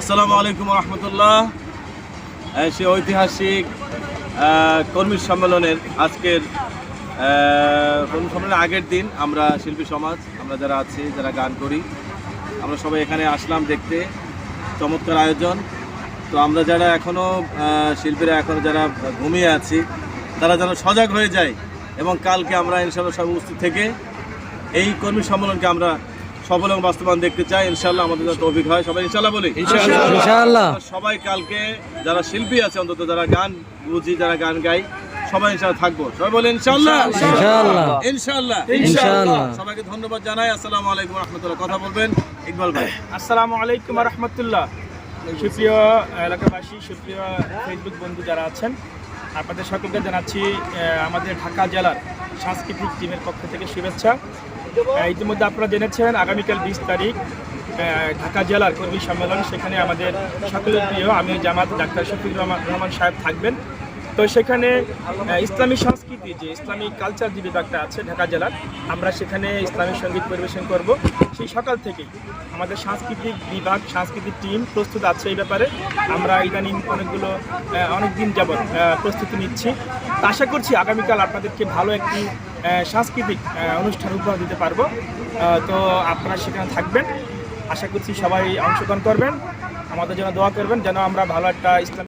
আসসালামু আলাইকুম রহমতুল্লাহ। সে ঐতিহাসিক কর্মী সম্মেলনের আজকের কর্মী সম্মেলনের আগের দিন আমরা শিল্পী সমাজ, আমরা যারা আছি, যারা গান করি, আমরা সবাই এখানে আসলাম দেখতে। চমৎকার আয়োজন। তো আমরা যারা এখনও শিল্পীরা এখন যারা ঘুমিয়ে আছি, তারা যেন সজাগ হয়ে যায় এবং কালকে আমরা ইনশাল্লাহ সব উপস্থিত থেকে এই কর্মী সম্মেলনকে আমরা সফল এবং বাস্তবায়ন দেখতে চাই ইনশাল্লাহ আমাদের যত অভিজ্ঞ হয়। সবাই ইনশাল্লাহ বলি? ইনশাআল্লাহ। আমরা সবাই কালকে যারা শিল্পী আছে অন্তত যারা গান বুঝি যারা গান গাই সবাই ইনশাল্লাহ থাকব। সবাই বলে ইনশাল্লাহ ইনশাআল্লাহ। ইনশাল্লাহ ইনশাআল্লাহ। সবাইকে ধন্যবাদ জানাই। আসসালামু আলাইকুম রহমতুল্লাহ। কথা বলবেন ইকবাল ভাই। আসসালামু আলাইকুম রহমতুল্লাহ। সুপ্রিয় এলাকাবাসী সুপ্রিয় ফেসবুক বন্ধু যারা আছেন আপনাদের সকলকে জানাচ্ছি আমাদের ঢাকা জেলার সাংস্কৃতিক টিমের পক্ষ থেকে শুভেচ্ছা। ইতিমধ্যে আপনারা জেনেছেন, আগামীকাল বিশ তারিখ ঢাকা জেলার কর্মী সম্মেলন, সেখানে আমাদের সকলের প্রিয় আমি জামাত, ডাক্তার শফিকুর রহমান সাহেব থাকবেন। তো সেখানে ইসলামী সংস্কৃতি, যে ইসলামিক কালচার যে বিভাগটা আছে ঢাকা জেলার, আমরা সেখানে ইসলামী সংগীত পরিবেশন করব। সেই সকাল থেকেই আমাদের সাংস্কৃতিক বিভাগ, সাংস্কৃতিক টিম প্রস্তুত আছে এই ব্যাপারে। আমরা ইদানিং অনেকগুলো অনেক দিন যাবৎ প্রস্তুতি নিচ্ছি। আশা করছি আগামীকাল আপনাদেরকে ভালো একটি সাংস্কৃতিক অনুষ্ঠান উপহার দিতে পারব। তো আপনারা সেখানে থাকবেন। আশা করছি সবাই অংশগ্রহণ করবেন। আমাদের জন্য দোয়া করবেন, যেন আমরা ভালো একটা ইসলাম